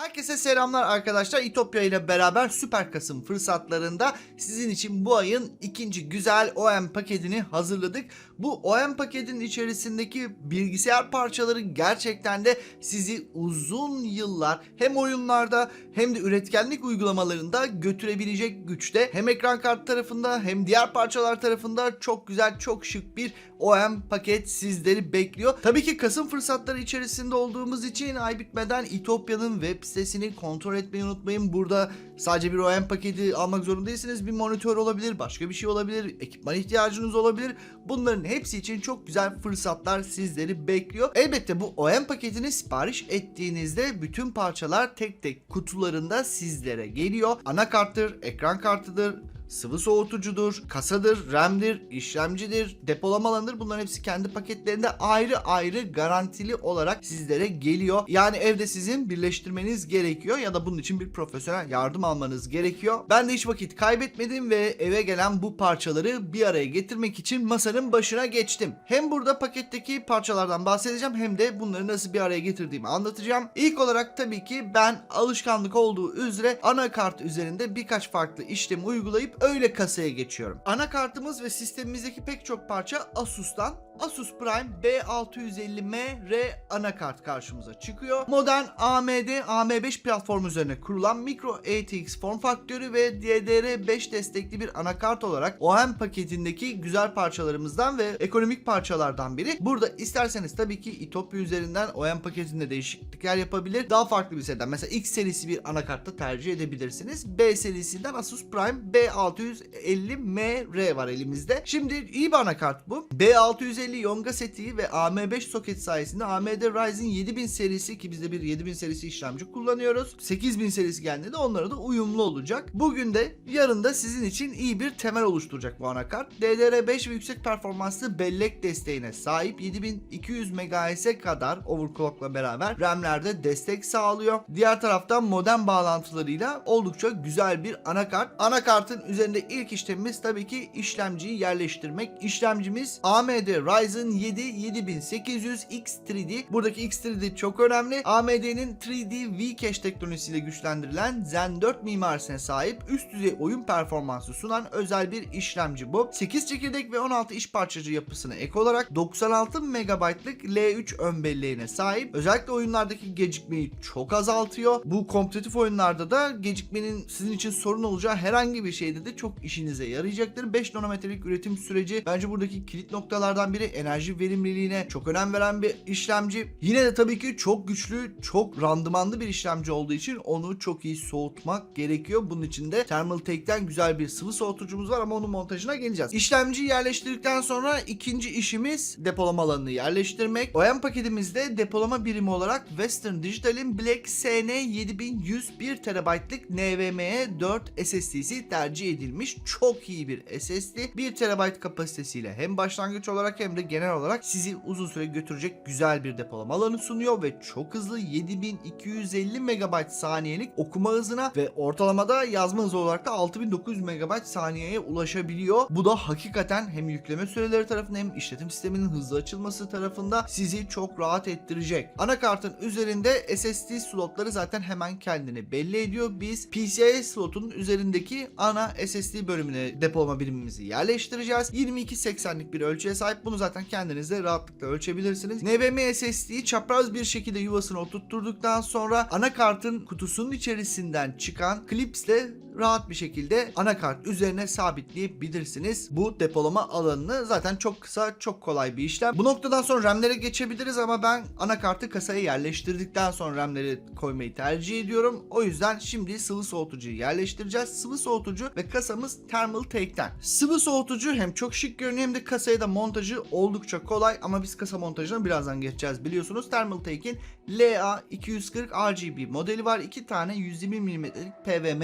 Herkese selamlar arkadaşlar. İtopya ile beraber Süper Kasım fırsatlarında sizin için bu ayın ikinci güzel OM paketini hazırladık. Bu OM paketin içerisindeki bilgisayar parçaları gerçekten de sizi uzun yıllar hem oyunlarda hem de üretkenlik uygulamalarında götürebilecek güçte. Hem ekran kartı tarafında hem diğer parçalar tarafında çok güzel, çok şık bir OM paket sizleri bekliyor. Tabii ki Kasım fırsatları içerisinde olduğumuz için ay bitmeden İtopya'nın web sitesini kontrol etmeyi unutmayın. Burada sadece bir OM paketi almak zorunda değilsiniz. Bir monitör olabilir, başka bir şey olabilir, ekipman ihtiyacınız olabilir. Bunların hepsi için çok güzel fırsatlar sizleri bekliyor. Elbette bu OM paketini sipariş ettiğinizde bütün parçalar tek tek kutularında sizlere geliyor. Anakarttır, ekran kartıdır, sıvı soğutucudur, kasadır, RAM'dir, işlemcidir, depolama alanıdır. Bunların hepsi kendi paketlerinde ayrı ayrı garantili olarak sizlere geliyor. Yani evde sizin birleştirmeniz gerekiyor ya da bunun için bir profesyonel yardım almanız gerekiyor. Ben de hiç vakit kaybetmedim ve eve gelen bu parçaları bir araya getirmek için masanın başına geçtim. Hem burada paketteki parçalardan bahsedeceğim hem de bunları nasıl bir araya getirdiğimi anlatacağım. İlk olarak tabii ki ben alışkanlık olduğu üzere anakart üzerinde birkaç farklı işlemi uygulayıp öyle kasaya geçiyorum. Anakartımız ve sistemimizdeki pek çok parça Asus'tan. Asus Prime B650M-R anakart karşımıza çıkıyor. Modern AMD AM5 platformu üzerine kurulan Micro ATX form faktörü ve DDR5 destekli bir anakart olarak OM paketindeki güzel parçalarımızdan ve ekonomik parçalardan biri. Burada isterseniz tabii ki Itopya üzerinden OM paketinde değişiklikler yapabilir. Daha farklı bir seriden mesela X serisi bir anakartta tercih edebilirsiniz. B serisinden Asus Prime B650M-R var elimizde. Şimdi iyi bir anakart bu. B650 Yonga seti ve AM5 soket sayesinde AMD Ryzen 7000 serisi ki biz de bir 7000 serisi işlemci kullanıyoruz. 8000 serisi geldiğinde onlara da uyumlu olacak. Bugün de yarın da sizin için iyi bir temel oluşturacak bu anakart. DDR5 ve yüksek performanslı bellek desteğine sahip 7200 MHz'e kadar overclockla beraber RAM'lerde destek sağlıyor. Diğer taraftan modem bağlantılarıyla oldukça güzel bir anakart. Anakartın üzerinde ilk işlemimiz tabii ki işlemciyi yerleştirmek. İşlemcimiz AMD Ryzen 7 7800 X3D. Buradaki X3D çok önemli. AMD'nin 3D V-Cache teknolojisiyle güçlendirilen Zen 4 mimarisine sahip üst düzey oyun performansı sunan özel bir işlemci bu. 8 çekirdek ve 16 iş parçacı yapısına ek olarak 96 MB'lık L3 ön belleğine sahip. Özellikle oyunlardaki gecikmeyi çok azaltıyor. Bu kompetitif oyunlarda da gecikmenin sizin için sorun olacağı herhangi bir şeyde de çok işinize yarayacaktır. 5 nanometrelik üretim süreci bence buradaki kilit noktalardan biri enerji verimliliğine çok önem veren bir işlemci. Yine de tabii ki çok güçlü, çok randımanlı bir işlemci olduğu için onu çok iyi soğutmak gerekiyor. Bunun için de Thermaltake'den güzel bir sıvı soğutucumuz var ama onun montajına geleceğiz. İşlemciyi yerleştirdikten sonra ikinci işimiz depolama alanını yerleştirmek. OEM paketimizde depolama birimi olarak Western Digital'in Black SN 7100 1 TB'lık NVMe 4 SSD'si tercih edilmiş. Çok iyi bir SSD. 1 TB kapasitesiyle hem başlangıç olarak hem de genel olarak sizi uzun süre götürecek güzel bir depolama alanı sunuyor ve çok hızlı 7250 MB saniyelik okuma hızına ve ortalamada yazma hızı olarak da 6900 MB saniyeye ulaşabiliyor. Bu da hakikaten hem yükleme süreleri tarafında hem işletim sisteminin hızlı açılması tarafında sizi çok rahat ettirecek. Anakartın üzerinde SSD slotları zaten hemen kendini belli ediyor. Biz PCIe slotun üzerindeki ana SSD bölümüne depolama birimimizi yerleştireceğiz. 2280'lik bir ölçüye sahip. Bunu zaten kendiniz de rahatlıkla ölçebilirsiniz. NVMe SSD'yi çapraz bir şekilde yuvasına oturtturduktan sonra anakartın kutusunun içerisinden çıkan klipsle rahat bir şekilde anakart üzerine sabitleyebilirsiniz. Bu depolama alanını zaten çok kısa çok kolay bir işlem. Bu noktadan sonra RAM'lere geçebiliriz ama ben anakartı kasaya yerleştirdikten sonra RAM'leri koymayı tercih ediyorum. O yüzden şimdi sıvı soğutucuyu yerleştireceğiz. Sıvı soğutucu ve kasamız Thermal Take'ten. Sıvı soğutucu hem çok şık görünüyor hem de kasaya da montajı oldukça kolay ama biz kasa montajına birazdan geçeceğiz biliyorsunuz. Thermal Take'in LA240 RGB modeli var. İki tane 120 mm'lik PVM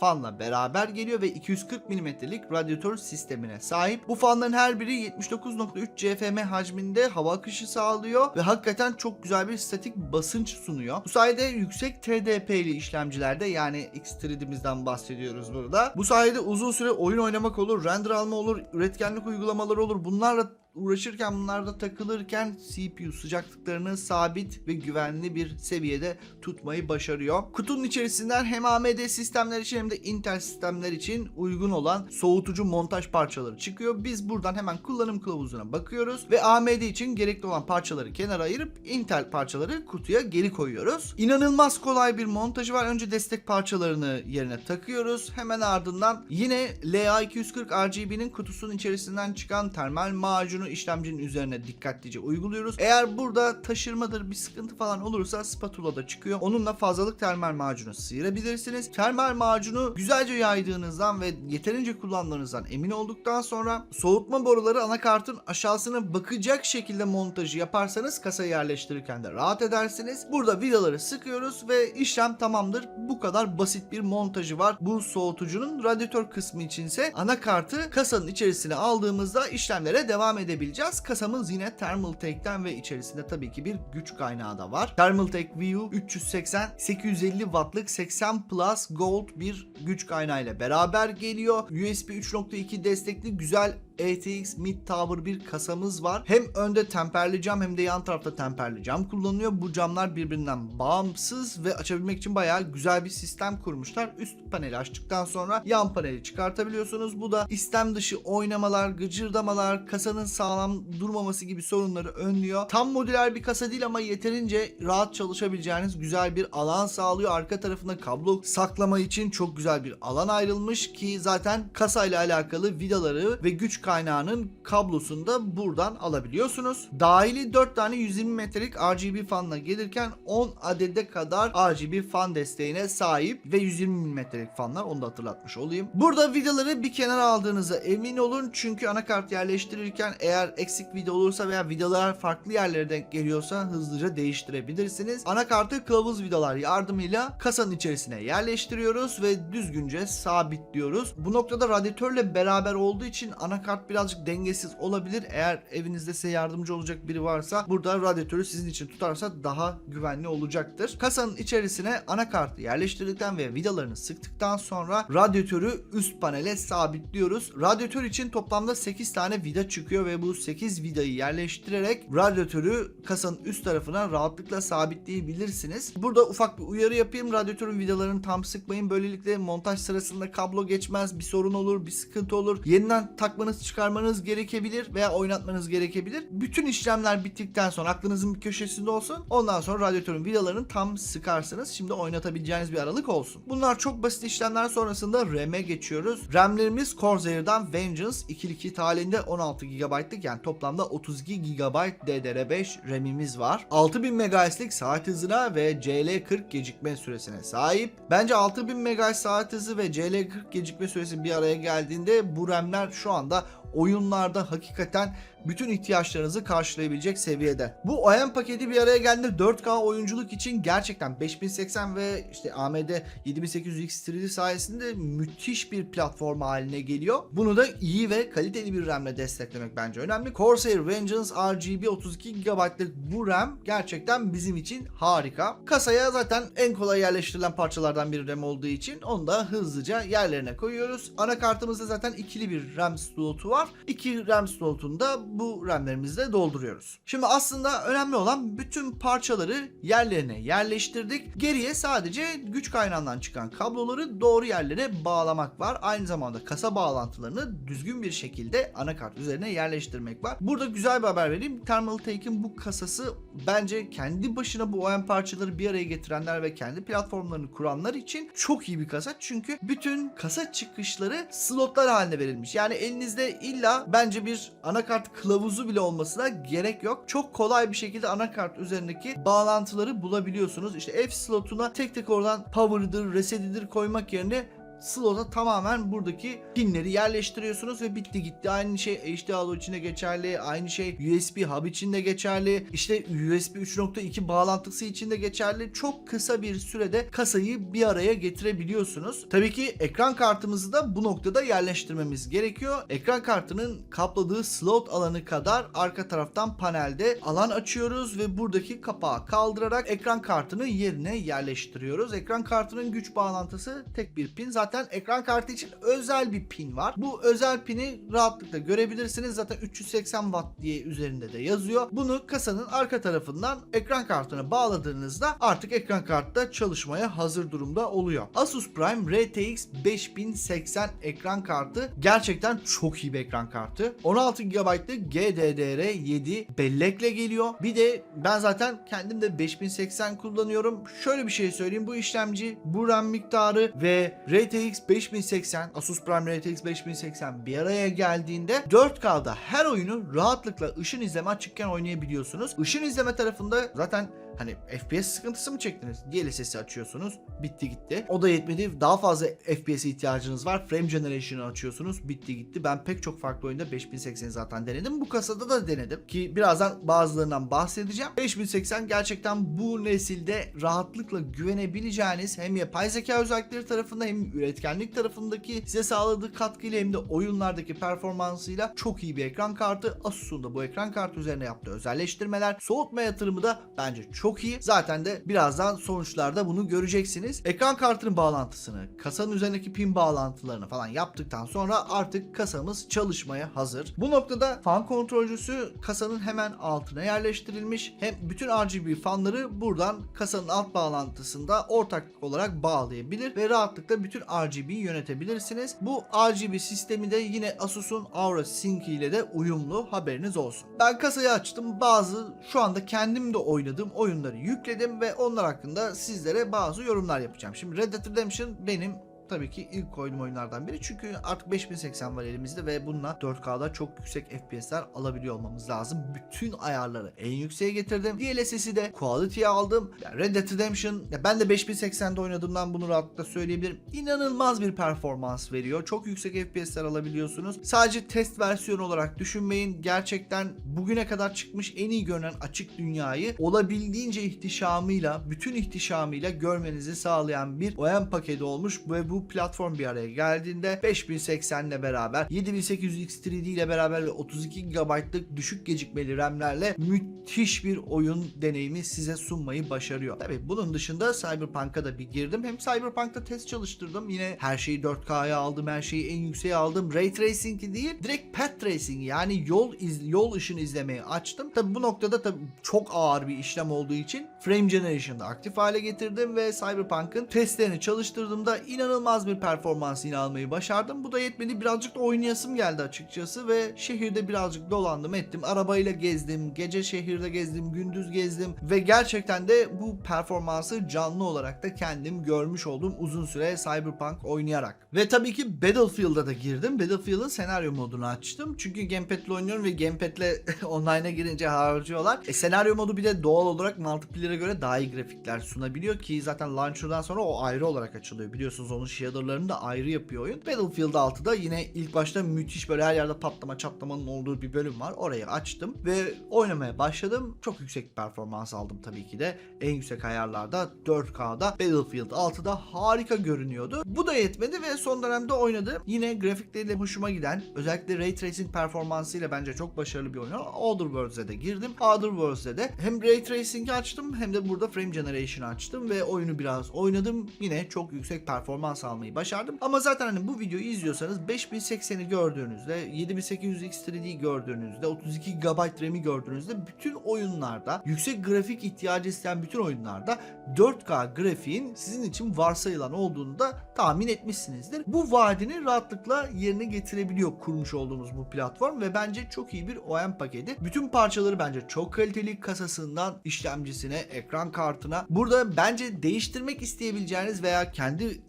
fanla beraber geliyor ve 240 mm'lik radyatör sistemine sahip. Bu fanların her biri 79.3 CFM hacminde hava akışı sağlıyor ve hakikaten çok güzel bir statik basınç sunuyor. Bu sayede yüksek TDP'li işlemcilerde yani X3D'mizden bahsediyoruz burada. Bu sayede uzun süre oyun oynamak olur, render alma olur, üretkenlik uygulamaları olur. Bunlarla uğraşırken bunlarda takılırken CPU sıcaklıklarını sabit ve güvenli bir seviyede tutmayı başarıyor. Kutunun içerisinden hem AMD sistemler için hem de Intel sistemler için uygun olan soğutucu montaj parçaları çıkıyor. Biz buradan hemen kullanım kılavuzuna bakıyoruz ve AMD için gerekli olan parçaları kenara ayırıp Intel parçaları kutuya geri koyuyoruz. İnanılmaz kolay bir montajı var. Önce destek parçalarını yerine takıyoruz. Hemen ardından yine LA240 RGB'nin kutusunun içerisinden çıkan termal macunu işlemcinin üzerine dikkatlice uyguluyoruz. Eğer burada taşırmadır bir sıkıntı falan olursa spatula da çıkıyor. Onunla fazlalık termal macunu sıyırabilirsiniz. Termal macunu güzelce yaydığınızdan ve yeterince kullandığınızdan emin olduktan sonra soğutma boruları anakartın aşağısına bakacak şekilde montajı yaparsanız kasayı yerleştirirken de rahat edersiniz. Burada vidaları sıkıyoruz ve işlem tamamdır. Bu kadar basit bir montajı var. Bu soğutucunun radyatör kısmı içinse anakartı kasanın içerisine aldığımızda işlemlere devam edebileceğiz. Kasamız yine Thermaltake'ten ve içerisinde tabii ki bir güç kaynağı da var. Thermaltake VU 380 850 wattlık 80 Plus Gold bir güç kaynağı ile beraber geliyor. USB 3.2 destekli güzel ATX Mid Tower bir kasamız var. Hem önde temperli cam hem de yan tarafta temperli cam kullanılıyor. Bu camlar birbirinden bağımsız ve açabilmek için bayağı güzel bir sistem kurmuşlar. Üst paneli açtıktan sonra yan paneli çıkartabiliyorsunuz. Bu da istem dışı oynamalar, gıcırdamalar, kasanın sağlam durmaması gibi sorunları önlüyor. Tam modüler bir kasa değil ama yeterince rahat çalışabileceğiniz güzel bir alan sağlıyor. Arka tarafında kablo saklama için çok güzel bir alan ayrılmış ki zaten kasayla alakalı vidaları ve güç kaynağının kablosunu da buradan alabiliyorsunuz. Dahili 4 tane 120 metrelik RGB fanla gelirken 10 adede kadar RGB fan desteğine sahip ve 120 metrelik fanlar onu da hatırlatmış olayım. Burada vidaları bir kenara aldığınıza emin olun çünkü anakart yerleştirirken eğer eksik vida olursa veya vidalar farklı yerlere denk geliyorsa hızlıca değiştirebilirsiniz. Anakartı kılavuz vidalar yardımıyla kasanın içerisine yerleştiriyoruz ve düzgünce sabitliyoruz. Bu noktada radyatörle beraber olduğu için anakart birazcık dengesiz olabilir. Eğer evinizde size yardımcı olacak biri varsa burada radyatörü sizin için tutarsa daha güvenli olacaktır. Kasanın içerisine anakartı yerleştirdikten ve vidalarını sıktıktan sonra radyatörü üst panele sabitliyoruz. Radyatör için toplamda 8 tane vida çıkıyor ve bu 8 vidayı yerleştirerek radyatörü kasanın üst tarafına rahatlıkla sabitleyebilirsiniz. Burada ufak bir uyarı yapayım. Radyatörün vidalarını tam sıkmayın. Böylelikle montaj sırasında kablo geçmez, bir sorun olur, bir sıkıntı olur. Yeniden takmanız, çıkarmanız gerekebilir veya oynatmanız gerekebilir. Bütün işlemler bittikten sonra aklınızın bir köşesinde olsun. Ondan sonra radyatörün vidalarını tam sıkarsınız. Şimdi oynatabileceğiniz bir aralık olsun. Bunlar çok basit işlemler sonrasında RAM'e geçiyoruz. RAM'lerimiz Corsair'dan Vengeance 2.2 halinde 16 GB'lık yani toplamda 32 GB DDR5 RAM'imiz var. 6000 MHz'lik saat hızına ve CL40 gecikme süresine sahip. Bence 6000 MHz saat hızı ve CL40 gecikme süresi bir araya geldiğinde bu RAM'ler şu anda oyunlarda hakikaten bütün ihtiyaçlarınızı karşılayabilecek seviyede. Bu OEM paketi bir araya geldiğinde 4K oyunculuk için gerçekten 5080 ve işte AMD 7800X 3D sayesinde müthiş bir platform haline geliyor. Bunu da iyi ve kaliteli bir RAM ile desteklemek bence önemli. Corsair Vengeance RGB 32 GB'lık bu RAM gerçekten bizim için harika. Kasaya zaten en kolay yerleştirilen parçalardan bir RAM olduğu için onu da hızlıca yerlerine koyuyoruz. Anakartımızda zaten ikili bir RAM slotu var. İki RAM slotunda bu RAM'lerimizle dolduruyoruz. Şimdi aslında önemli olan bütün parçaları yerlerine yerleştirdik. Geriye sadece güç kaynağından çıkan kabloları doğru yerlere bağlamak var. Aynı zamanda kasa bağlantılarını düzgün bir şekilde anakart üzerine yerleştirmek var. Burada güzel bir haber vereyim. Thermaltake'in bu kasası bence kendi başına bu OEM parçaları bir araya getirenler ve kendi platformlarını kuranlar için çok iyi bir kasa. Çünkü bütün kasa çıkışları slotlar haline verilmiş. Yani elinizde illa bence bir anakart kılavuzu bile olmasına gerek yok. Çok kolay bir şekilde anakart üzerindeki bağlantıları bulabiliyorsunuz. İşte F slotuna tek tek oradan power'dır, reset'idir koymak yerine slota tamamen buradaki pinleri yerleştiriyorsunuz ve bitti gitti. Aynı şey HDMI için de geçerli. Aynı şey USB hub için de geçerli. İşte USB 3.2 bağlantısı için de geçerli. Çok kısa bir sürede kasayı bir araya getirebiliyorsunuz. Tabii ki ekran kartımızı da bu noktada yerleştirmemiz gerekiyor. Ekran kartının kapladığı slot alanı kadar arka taraftan panelde alan açıyoruz ve buradaki kapağı kaldırarak ekran kartını yerine yerleştiriyoruz. Ekran kartının güç bağlantısı tek bir pin. Zaten zaten ekran kartı için özel bir pin var. Bu özel pini rahatlıkla görebilirsiniz. Zaten 380 watt diye üzerinde de yazıyor. Bunu kasanın arka tarafından ekran kartına bağladığınızda artık ekran kartta çalışmaya hazır durumda oluyor. Asus Prime RTX 5080 ekran kartı gerçekten çok iyi bir ekran kartı. 16 GB'lık GDDR7 bellekle geliyor. Bir de ben zaten kendim de 5080 kullanıyorum. Şöyle bir şey söyleyeyim. Bu işlemci, bu RAM miktarı ve RTX 5080, Asus Prime RTX 5080 bir araya geldiğinde 4K'da her oyunu rahatlıkla ışın izleme açıkken oynayabiliyorsunuz. Işın izleme tarafında zaten Hani FPS sıkıntısı mı çektiniz? DLSS'i açıyorsunuz. Bitti gitti. O da yetmedi. Daha fazla FPS'e ihtiyacınız var. Frame Generation'ı açıyorsunuz. Bitti gitti. Ben pek çok farklı oyunda 5080 zaten denedim. Bu kasada da denedim. Ki birazdan bazılarından bahsedeceğim. 5080 gerçekten bu nesilde rahatlıkla güvenebileceğiniz hem yapay zeka özellikleri tarafında hem üretkenlik tarafındaki size sağladığı katkıyla hem de oyunlardaki performansıyla çok iyi bir ekran kartı. Asus'un da bu ekran kartı üzerine yaptığı özelleştirmeler, soğutma yatırımı da bence çok iyi. Zaten de birazdan sonuçlarda bunu göreceksiniz. Ekran kartının bağlantısını, kasanın üzerindeki pin bağlantılarını falan yaptıktan sonra artık kasamız çalışmaya hazır. Bu noktada fan kontrolcüsü kasanın hemen altına yerleştirilmiş. Hem bütün RGB fanları buradan kasanın alt bağlantısında ortak olarak bağlayabilir ve rahatlıkla bütün RGB'yi yönetebilirsiniz. Bu RGB sistemi de yine Asus'un Aura Sync ile de uyumlu haberiniz olsun. Ben kasayı açtım. Bazı şu anda kendim de oynadığım oyunları yükledim ve onlar hakkında sizlere bazı yorumlar yapacağım. Şimdi Red Dead Redemption benim tabii ki ilk oynadığım oyunlardan biri. Çünkü artık 5080 var elimizde ve bununla 4K'da çok yüksek FPS'ler alabiliyor olmamız lazım. Bütün ayarları en yükseğe getirdim. DLSS'i de Quality'ye aldım. Red Dead Redemption ya ben de 5080'de oynadığımdan bunu rahatlıkla söyleyebilirim. İnanılmaz bir performans veriyor. Çok yüksek FPS'ler alabiliyorsunuz. Sadece test versiyonu olarak düşünmeyin. Gerçekten bugüne kadar çıkmış en iyi görünen açık dünyayı olabildiğince ihtişamıyla, bütün ihtişamıyla görmenizi sağlayan bir OEM paketi olmuş ve bu platform bir araya geldiğinde 5080 ile beraber 7800 X3D ile beraber ve 32 GB'lık düşük gecikmeli RAM'lerle müthiş bir oyun deneyimi size sunmayı başarıyor. Tabii bunun dışında Cyberpunk'a da bir girdim. Hem Cyberpunk'ta test çalıştırdım. Yine her şeyi 4K'ya aldım. Her şeyi en yükseğe aldım. Ray Tracing'i değil, direkt Path Tracing yani yol iz, yol ışını izlemeyi açtım. Tabii bu noktada tabii çok ağır bir işlem olduğu için Frame Generation'da aktif hale getirdim ve Cyberpunk'ın testlerini çalıştırdığımda inanılmaz bir performans yine almayı başardım. Bu da yetmedi. Birazcık da oynayasım geldi açıkçası ve şehirde birazcık dolandım ettim. Arabayla gezdim. Gece şehirde gezdim. Gündüz gezdim. Ve gerçekten de bu performansı canlı olarak da kendim görmüş oldum uzun süre Cyberpunk oynayarak. Ve tabii ki Battlefield'a da girdim. Battlefield'ın senaryo modunu açtım. Çünkü Gamepad'le oynuyorum ve Gamepad'le online'a girince harcıyorlar. E, senaryo modu bir de doğal olarak multiplayer'e göre daha iyi grafikler sunabiliyor ki zaten launcher'dan sonra o ayrı olarak açılıyor. Biliyorsunuz onun shader'larını da ayrı yapıyor oyun. Battlefield 6'da yine ilk başta müthiş böyle her yerde patlama çatlamanın olduğu bir bölüm var. Orayı açtım ve oynamaya başladım. Çok yüksek performans aldım tabii ki de. En yüksek ayarlarda 4K'da Battlefield 6'da harika görünüyordu. Bu da yetmedi ve son dönemde oynadım. Yine grafikleriyle hoşuma giden özellikle Ray Tracing performansıyla bence çok başarılı bir oyun. Outer Worlds'e de girdim. Outer Worlds'e de hem Ray Tracing'i açtım hem de burada Frame Generation'ı açtım ve oyunu biraz oynadım. Yine çok yüksek performans almayı başardım. Ama zaten hani bu videoyu izliyorsanız 5080'i gördüğünüzde 7800 X3D gördüğünüzde 32 GB RAM'i gördüğünüzde bütün oyunlarda yüksek grafik ihtiyacı isteyen bütün oyunlarda 4K grafiğin sizin için varsayılan olduğunu da tahmin etmişsinizdir. Bu vaadini rahatlıkla yerine getirebiliyor kurmuş olduğumuz bu platform ve bence çok iyi bir OEM paketi. Bütün parçaları bence çok kaliteli kasasından işlemcisine, ekran kartına. Burada bence değiştirmek isteyebileceğiniz veya kendi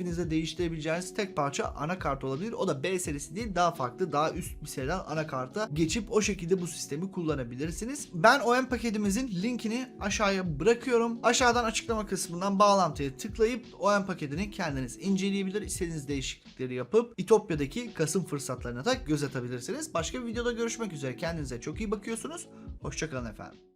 inisiyatifinizde değiştirebileceğiniz tek parça anakart olabilir. O da B serisi değil daha farklı daha üst bir seriden anakarta geçip o şekilde bu sistemi kullanabilirsiniz. Ben OEM paketimizin linkini aşağıya bırakıyorum. Aşağıdan açıklama kısmından bağlantıya tıklayıp OEM paketini kendiniz inceleyebilir. istediğiniz değişiklikleri yapıp İtopya'daki Kasım fırsatlarına da göz atabilirsiniz. Başka bir videoda görüşmek üzere. Kendinize çok iyi bakıyorsunuz. Hoşçakalın efendim.